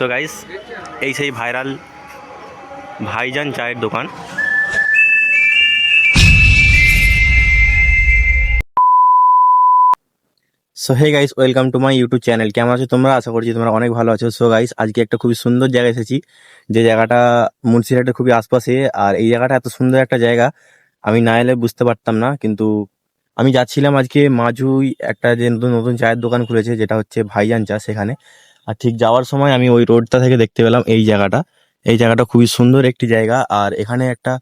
So guys এই সেই viral ভাইজান চায়ের দোকান। So hey guys welcome to my YouTube channel কেমন আছো তোমরা? আশা করছি তোমরা অনেক ভালো আছো। সো গাইস আজকে একটা খুবই সুন্দর জায়গায় এসেছি। যে জায়গাটা মুন্সিরহাটের খুবই আশপাশে, আর এই জায়গাটা এত সুন্দর একটা জায়গা, আমি না এলে বুঝতে পারতাম না। কিন্তু আমি যাচ্ছিলাম আজকে মাজুই একটা যে নতুন নতুন চায়ের দোকান খুলেছে, যেটা হচ্ছে ভাইজান চা সেখানে। আর ঠিক যাওয়ার সময় আমি ওই রোডটা থেকে দেখতে পেলাম এই জায়গাটা। এই জায়গাটা খুবই সুন্দর একটি জায়গা আর এখানে একটা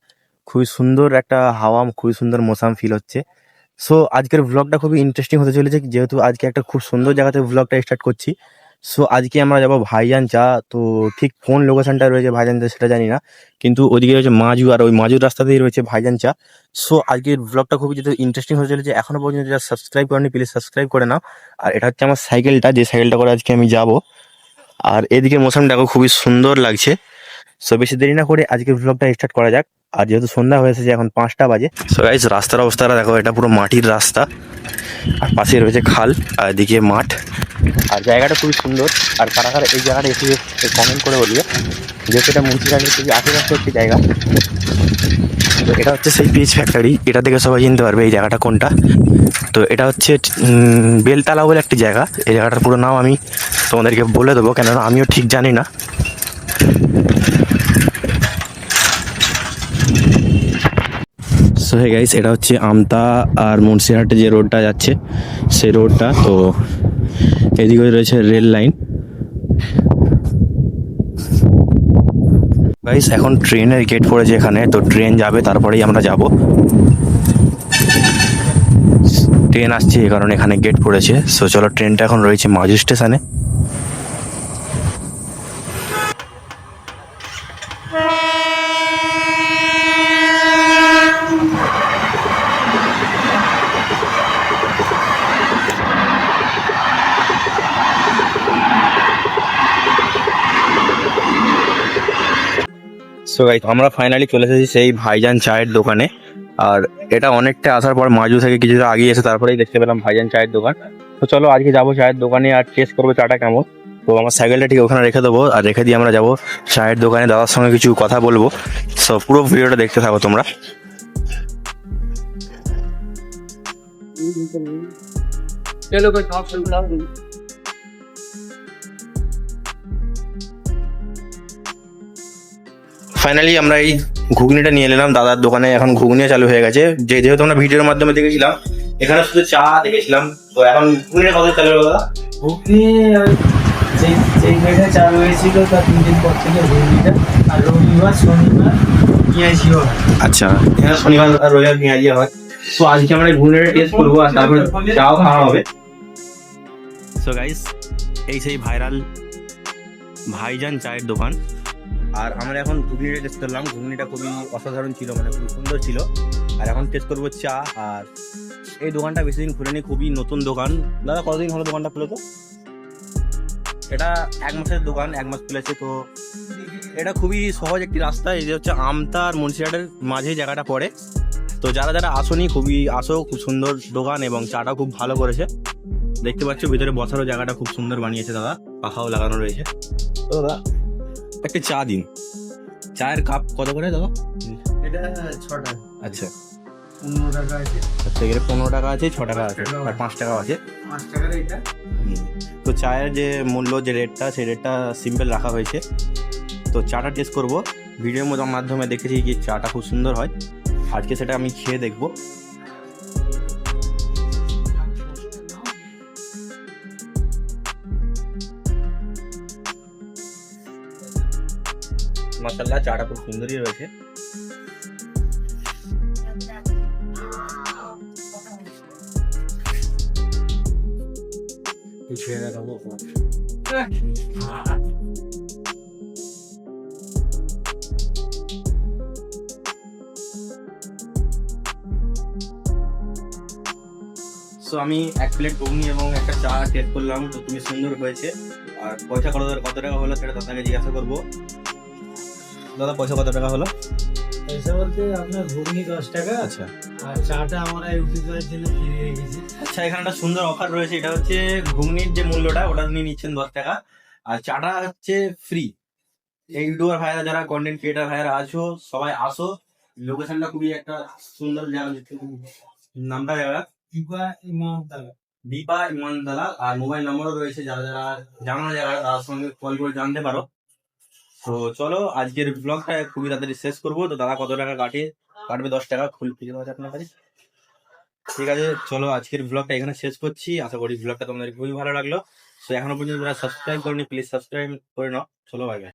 খুবই সুন্দর একটা হাওয়া, খুবই সুন্দর মৌসাম ফিল হচ্ছে। সো আজকের ব্লগটা খুবই ইন্টারেস্টিং হতে চলেছে, যেহেতু আজকে একটা খুব সুন্দর জায়গাতে ব্লগটা স্টার্ট করছি। সো আজকে আমরা যাব ভাইজান চা। তো ঠিক কোন লোকেশনটা রয়েছে ভাইজান চা সেটা জানি না। কিন্তু ওদিকে রয়েছে মাজু আর ওই মাজুর রাস্তাতেই রয়েছে ভাইজান চা। সো আজকের ব্লগটা খুবই যেহেতু ইন্টারেস্টিং হতে চলেছে এখনও পর্যন্ত যারা সাবস্ক্রাইব করেনি প্লিজ সাবস্ক্রাইব করে নাও। আর এটা হচ্ছে আমার সাইকেলটা যে সাইকেলটা করে আজকে আমি যাব। আর এদিকে মৌসামটা দেখো খুবই সুন্দর লাগছে। সো বেশি দেরি না করে আজকের ব্লগটা স্টার্ট করা যাক। আর যেহেতু সন্ধ্যা হয়ে এসেছে, এখন পাঁচটা বাজে। সো গাইজ রাস্তার অবস্থাটা দেখো, এটা পুরো মাটির রাস্তা। আর পাশে রয়েছে খাল, আর এদিকে মাঠ। আর জায়গাটা খুবই সুন্দর। আর কারা কারা এই জায়গাটা এসে কমেন্ট করে বলবে যেহেতু এটা মুন্সিপালিটির খুবই আশেপাশে একটি জায়গা। তো এটা হচ্ছে সেই পিচ ফ্যাক্টরি এটা থেকে সবাই চিনতে পারবে এই জায়গাটা কোনটা। তো এটা হচ্ছে বেলতলা বলে একটি জায়গা। এই জায়গাটার পুরো নাম আমি তোমাদেরকে বলে দেবো, কেননা আমিও ঠিক জানি না। সো হে গাইস এটা হচ্ছে আমতা আর মুন্সিরহাটে যে রোডটা যাচ্ছে, সেই রোডটা তো এদিকে রয়েছে রেল লাইন গাইস এখন ট্রেনের গেট পড়েছে এখানে, তো ট্রেন যাবে, তারপরেই আমরা যাব। ট্রেন আসছে এই কারণে এখানে গেট পড়েছে। সো চলো, ট্রেনটা এখন রয়েছে মাজু স্টেশনে সো গাইস আমরা ফাইনালি চলে এসেছি সেই ভাইজান চায়ের দোকানে। আর এটা অনেকটা আসার পর মাজু থেকে কিছুটা আগে এসে তারপরেই দেখতে পেলাম ভাইজান চায়ের দোকান। তো চলো আজকে যাব চায়ের দোকানে আর টেস্ট করব চাটা কেমন। তো আমার সাইকেলটা ঠিক ওখানে রেখে দেবো আর রেখে দিয়ে আমরা যাব চায়ের দোকানে। দাদার সঙ্গে কিছু কথা বলব। সো পুরো ভিডিওটা দেখতে থাকো তোমরা। चलो ফাইনালি আমরা এই ঘুগনিটা নিয়ে এলাম দাদার দোকানে এখন ঘুগনিও চালু হয়ে গেছে। যে যেহেতু আমরা ভিডিওর মাধ্যমে দেখেছিলাম এখানে শুধু চা দেখেছিলাম। তো এখন ঘুগনিটা কত চালু হলো দাদা? ঘুগনি যেই যেই চালু হয়েছিল তার তিন দিন পর থেকে ঘুগনিটা। আর রবিবার শনিবার পেঁয়াজিও হয় আচ্ছা। এখানে শনিবার আর রবিবার পেঁয়াজি হয়। তো আজকে আমরা ঘুগনিটা টেস্ট করব আর তারপরে চাও খাওয়া হবে। সো গাইস এই সেই ভাইরাল ভাইজান চায়ের দোকান। আর আমরা এখন ঘুগনিটা টেস্ট করলাম। ঘুগনিটা খুবই অসাধারণ ছিল মানে খুব সুন্দর ছিল। আর এখন টেস্ট করব চা আর এই দোকানটা বেশি দিন খুলে খুলেনি খুবই নতুন দোকান। দাদা কতদিন হলো দোকানটা খুলে তো এটা এক মাসের দোকান এক মাস খুলেছে তো এটা খুবই সহজ একটি রাস্তা। এই যে হচ্ছে আমতা আর মুন্সিরহাটের মাঝে জায়গাটা পড়ে। তো যারা যারা আসনি খুবই আসো খুব সুন্দর দোকান এবং চাটা খুব ভালো করেছে। দেখতে পাচ্ছ ভিতরে বসারও জায়গাটা খুব সুন্দর বানিয়েছে দাদা পাখাও লাগানো রয়েছে। তো দাদা একটা চা দিন। চায়ের কাপ কত করে দাদা? এটা ছটা। আচ্ছা। পনেরো টাকা আছে। আচ্ছা পনেরো টাকা আছে ছ টাকা আছে আর পাঁচ টাকা আছে। পাঁচ টাকার এটা হুম। তো চায়ের যে মূল্য যে রেটটা সেই রেটটা সিম্পল রাখা হয়েছে। তো চাটা টেস্ট করব। ভিডিওর মধ্যে মাধ্যমে দেখেছি কি চাটা খুব সুন্দর হয়। আজকে সেটা আমি খেয়ে দেখব। মাসাল্লাহ চাটা খুব সুন্দরই রয়েছে সো আমি এক প্লেট ঘুগনি এবং একটা চা টেস্ট করলাম তো তুমি সুন্দর হয়েছে। আর পয়সা কত কত টাকা হলো সেটা দাদাকে জিজ্ঞাসা করব। দাদা পয়সা কত টাকা হলো? পয়সা বলতে আপনার ঘুগনি দশ টাকা আচ্ছা। আর চাটা আমরা ইউপি করার জন্য কিনে রেখেছি। আচ্ছা এখানে একটা সুন্দর অফার রয়েছে এটা হচ্ছে ঘুগনির যে মূল্যটা ওটা উনি নিচ্ছেন দশ টাকা। আর চাটা হচ্ছে ফ্রি এই ইউটিউবার ভাইরা যারা কন্টেন্ট ক্রিয়েটার ভাইরা আছো সবাই আসো। লোকেশনটা খুবই একটা সুন্দর জায়গা নামটা জায়গা ইবা ইমামতলা। দীপা ইমানদালা আর মোবাইল নম্বরও রয়েছে যারা যারা জানো না যারা তার সঙ্গে কল করে জানতে পারো। তো চলো, আজকের ব্লগটা খুবই তাড়াতাড়ি শেষ করব। তো দাদা কত টাকা কাটে? কাটবে দশ টাকা, খুল ফিরে দেওয়া আপনার কাছে ঠিক আছে, চলো আজকের ব্লগটা এখানে শেষ করছি। আশা করি ব্লগটা তোমাদের খুবই ভালো লাগল। তো এখনও পর্যন্ত সাবস্ক্রাইব করনি প্লিজ সাবস্ক্রাইব করে নাও। চলো বাই